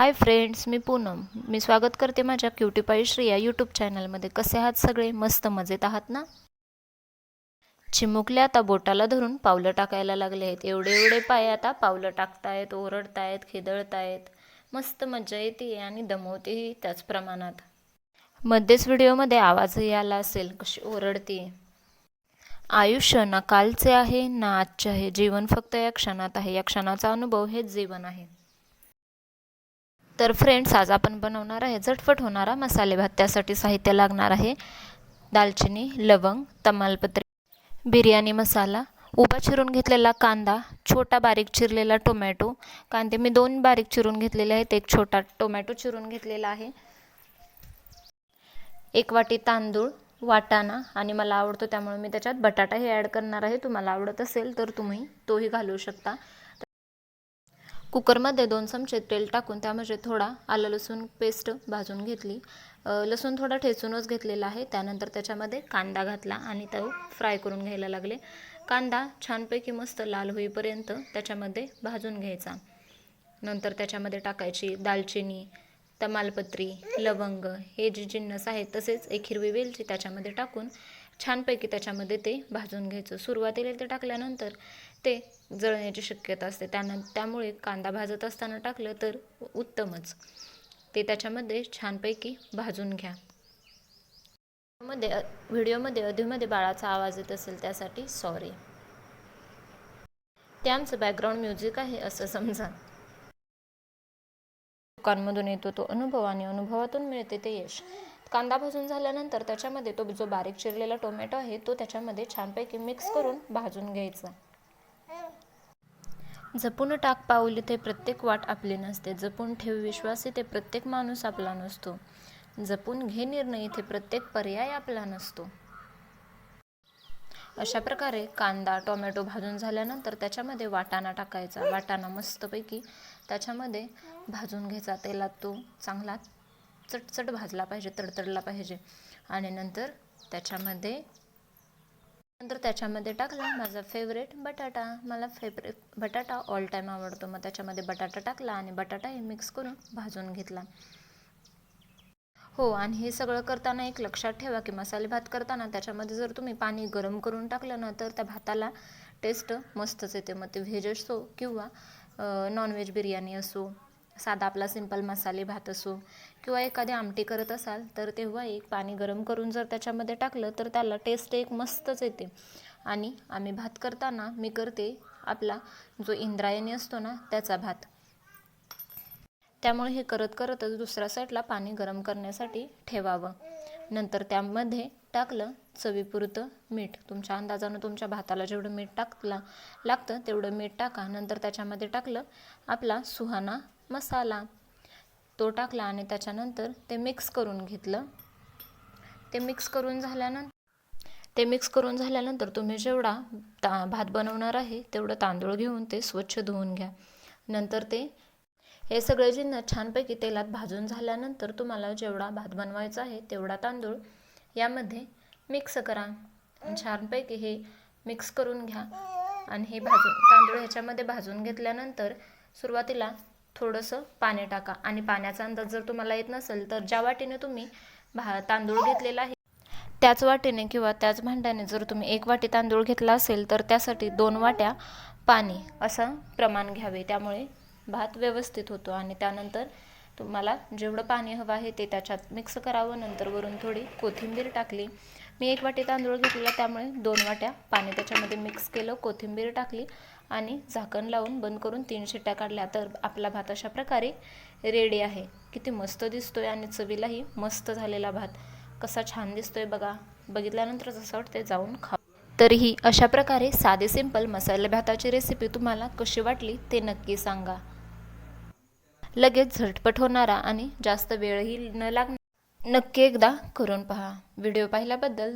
Hi friends मी पूनम. मी स्वागत करते माझ्या क्युटीपाई श्रेया यूट्यूब चॅनलमध्ये कसे आहात सगळे? मस्त मजेत आहात ना? चिमुकले आता बोटाला धरून पावलं टाकायला लागले आहेत. एवढे एवढे पाय आता पावलं टाकतायत ओरडतायत खिदळतायत. मस्त मजा येते आणि दमवतेही त्याच प्रमाणात. मध्येच व्हिडिओमध्ये आवाजही आला असेल कशी ओरडते. आयुष्य ना कालचे आहे ना आजचे आहे. जीवन फक्त या क्षणात आहे. या क्षणाचा अनुभव हेच जीवन आहे. तर फ्रेंड्स आज आपण बनवणार आहे झटपट होणारा मसाले भात. त्यासाठी साहित्य लागणार आहे दालचिनी लवंग तमालपत्री बिर्याणी मसाला उभा चिरून घेतलेला कांदा छोटा बारीक चिरलेला टोमॅटो. कांदे मी दोन बारीक चिरून घेतलेले आहेत एक छोटा टोमॅटो चिरून घेतलेला आहे. एक वाटी तांदूळ वाटाणा आणि मला आवडतो त्यामुळे मी त्याच्यात बटाटाही ॲड करणार आहे. तुम्हाला आवडत असेल तर तुम्ही तोही घालू शकता. कुकरमध्ये दोन चमचे तेल टाकून त्यामध्ये थोडा आलं लसूण पेस्ट भाजून घेतली. लसूण थोडा ठेचूनच घेतलेला आहे. त्यानंतर त्याच्यामध्ये कांदा घातला आणि तो फ्राय करून घ्यायला लागले. कांदा छानपैकी मस्त लाल होईपर्यंत त्याच्यामध्ये भाजून घ्यायचा. नंतर त्याच्यामध्ये टाकायची दालचिनी तमालपत्री लवंग हे जे जिन्नस आहेत तसेच एक हिरवी वेलची त्याच्यामध्ये टाकून छानपैकी त्याच्यामध्ये ते भाजून घ्यायचं. सुरुवातीला ते टाकल्यानंतर ते जळण्याची शक्यता असते. त्यानं त्यामुळे कांदा भाजत असताना टाकलं तर उत्तमच. ते त्याच्यामध्ये छानपैकी भाजून घ्या. मध्ये व्हिडिओमध्ये अधूमध्ये बाळाचा आवाज येत असेल त्यासाठी सॉरी ते आमचं बॅकग्राऊंड म्युझिक आहे असं समजा. दुकानमधून येतो तो अनुभव आणि अनुभवातून मिळते ते यश. कांदा भाजून झाल्यानंतर त्याच्यामध्ये तो जो बारीक चिरलेला टोमॅटो आहे तो त्याच्यामध्ये छानपैकी मिक्स करून भाजून घ्यायचा. जपून टाक पाऊल ते प्रत्येक वाट आपली नसते. जपून ठेव विश्वास ते प्रत्येक माणूस आपला नसतो. जपून घे निर्णय इथे प्रत्येक पर्याय आपला नसतो. अशा प्रकारे कांदा टोमॅटो भाजून झाल्यानंतर त्याच्यामध्ये वाटाणा टाकायचा. वाटाणा मस्तपैकी त्याच्यामध्ये भाजून घ्यायचा तेलात तो चांगला चटचट भाजला पाहिजे तडतडला पाहिजे. आणि नंतर त्याच्यामध्ये नंतर त्याच्यामध्ये टाकला माझा फेवरेट बटाटा. मला फेवरेट बटाटा ऑल टाईम आवडतो. मग त्याच्यामध्ये बटाटा टाकला आणि बटाटा हे मिक्स करून भाजून घेतला. हो आणि हे सगळं करताना एक लक्षात ठेवा की मसाले भात करताना त्याच्यामध्ये जर तुम्ही पाणी गरम करून टाकलं ना तर त्या भाताला टेस्ट मस्तच येते. मग ते व्हेज असो किंवा नॉनव्हेज बिर्याणी असो साधा आपला सिंपल मसाले भात असो किंवा एखादी आमटी करत असाल तर तेव्हा एक पाणी गरम करून जर त्याच्यामध्ये टाकलं तर त्याला टेस्ट एक मस्तच येते. आणि आम्ही भात करताना मी करते आपला जो इंद्रायणी असतो ना त्याचा भात. त्यामुळे हे करत करतच दुसऱ्या साईडला पाणी गरम करण्यासाठी ठेवावं. नंतर त्यामध्ये टाकलं चवीपुरतं मीठ. तुमच्या अंदाजानं तुमच्या भाताला जेवढं मीठ टाकला लागतं तेवढं मीठ टाका. नंतर त्याच्यामध्ये टाकलं आपला सुहाना मसाला तो टाकला आणि त्याच्यानंतर ते मिक्स करून घेतलं. ते मिक्स करून झाल्यानंतर ते मिक्स करून झाल्यानंतर तुम्ही जेवढा ता भात बनवणार आहे तेवढं तांदूळ घेऊन ते स्वच्छ धुवून घ्या. नंतर ते हे सगळे जिन्नस छानपैकी तेलात भाजून झाल्यानंतर तुम्हाला जेवढा भात बनवायचा आहे तेवढा तांदूळ यामध्ये मिक्स करा. छानपैकी हे मिक्स करून घ्या. आणि हे भाजून तांदूळ ह्याच्यामध्ये भाजून घेतल्यानंतर सुरुवातीला थोडंसं पाणी टाका. आणि पाण्याचा अंदाज जर तुम्हाला येत नसेल तर ज्या वाटीने तुम्ही भा तांदूळ घेतलेला आहे त्याच वाटीने किंवा त्याच भांड्याने जर तुम्ही एक वाटी तांदूळ घेतला असेल तर त्यासाठी दोन वाट्या पाणी असं प्रमाण घ्यावे. त्यामुळे भात व्यवस्थित होतो आणि त्यानंतर तुम्हाला जेवढं पाणी हवं आहे ते त्याच्यात मिक्स करावं. नंतर वरून थोडी कोथिंबीर टाकली. मी एक वाटी तांदूळ घेतलेला त्यामुळे दोन वाट्या पाणी त्याच्यामध्ये मिक्स केलं कोथिंबीर टाकली आणि झाकण लावून बंद करून तीन शिट्ट्या काढल्या. तर आपला भात अशा प्रकारे रेडी आहे. किती मस्त दिसतोय आणि चवीलाही मस्त झालेला भात. कसा छान दिसतोय बघा. बघितल्यानंतर असं वाटते जाऊन खा. तरीही अशा प्रकारे साधे सिंपल मसाले भाताची रेसिपी तुम्हाला कशी वाटली ते नक्की सांगा. लगेच झटपट होणारा आणि जास्त वेळही न लागणार नक्की एकदा करून पहा. व्हिडिओ पाहिल्याबद्दल